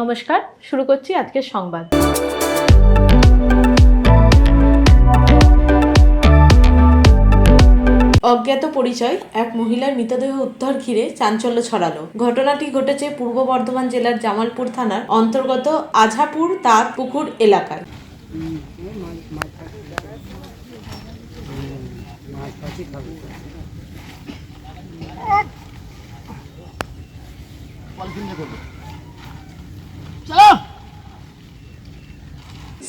নমস্কার শুরু করছি আজকের সংবাদ। অজ্ঞাত পরিচয় এক মহিলার মৃতদেহ উদ্ধার ঘিরে চাঞ্চল্য ছড়ালো। ঘটনাটি ঘটেছে পূর্ব বর্ধমান জেলার জামালপুর থানার অন্তর্গত আঝাপুর তাঁত পুকুর এলাকায়।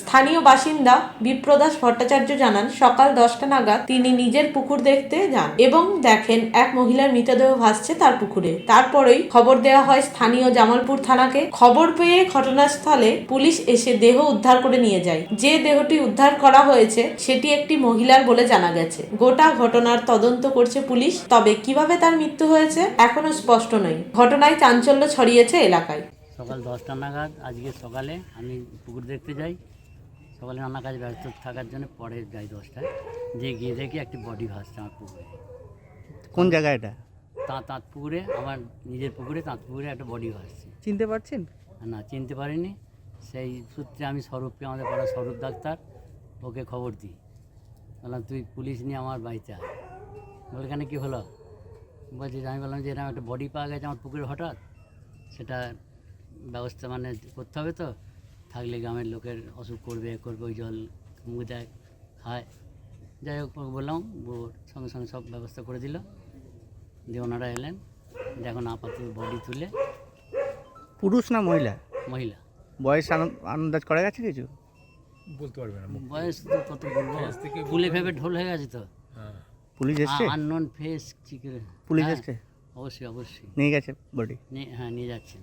স্থানীয় বাসিন্দা বিপ্রদাস ভট্টাচার্য জানান, সকাল দশটা নাগাদ তিনি নিজের পুকুর দেখতে যান এবং দেখেন এক মহিলার মৃতদেহ ভাসছে তার পুকুরে। তারপরেই খবর দেওয়া হয় স্থানীয় জামালপুর থানাকে। খবর পেয়ে ঘটনাস্থলে পুলিশ এসে দেহ উদ্ধার করে নিয়ে যায়। যে দেহটি উদ্ধার করা হয়েছে, সেটি একটি মহিলার বলে জানা গেছে। গোটা ঘটনার তদন্ত করছে পুলিশ, তবে কীভাবে তার মৃত্যু হয়েছে এখনও স্পষ্ট নয়। ঘটনায় চাঞ্চল্য ছড়িয়েছে এলাকায়। সকাল দশটা নাগাদ আজকে সকালে আমি পুকুর দেখতে যাই। সকালে নানা কাজ ব্যস্ত থাকার জন্য পরে যাই দশটায়। যে গিয়ে দেখি একটি বডি ভাসছে আমার পুকুরে। কোন জায়গা এটা? তাঁত তাঁত পুকুরে আমার নিজের পুকুরে তাঁত পুকুরে একটা বডি ভাসছে। চিনতে পারছেন? না চিনতে পারিনি। সেই সূত্রে আমি স্বরূপকে আমাদের পাড়া স্বরূপ ডাক্তার ওকে খবর দিই। বললাম তুই পুলিশ নিয়ে আমার বাড়িতে আয়। এখানে কী হলো? বলছি আমি বললাম যে এরকম একটা বডি পাওয়া গেছে আমার পুকুরে হঠাৎ। সেটা ব্যবস্থা মানে করতে হবে তো। থাকলে গ্রামের লোকের অসুখ করবে এ করবে ওই জল মুখ দেয় খায়। যাই হোক বললাম সঙ্গে সঙ্গে সব ব্যবস্থা করে দিল। দিয়ে ওনারা এলেন। দিয়ে এখন আপাতত বডি তুলে পুরুষ না মহিলা? মহিলা। বয়স আন- আন্দাজ করা গেছে কিছু? বলতে পারবে না বয়স তো কত বলব? ফুলে ভেবে ঢোল হয়ে গেছে তো। হ্যাঁ। পুলিশ এসছে? আননোন ফেস কি করে? পুলিশ হ্যাঁ, এসছে? অবশ্যই অবশ্যই। নিয়ে গেছে বডি? নিয়ে হ্যাঁ নিয়ে যাচ্ছেন।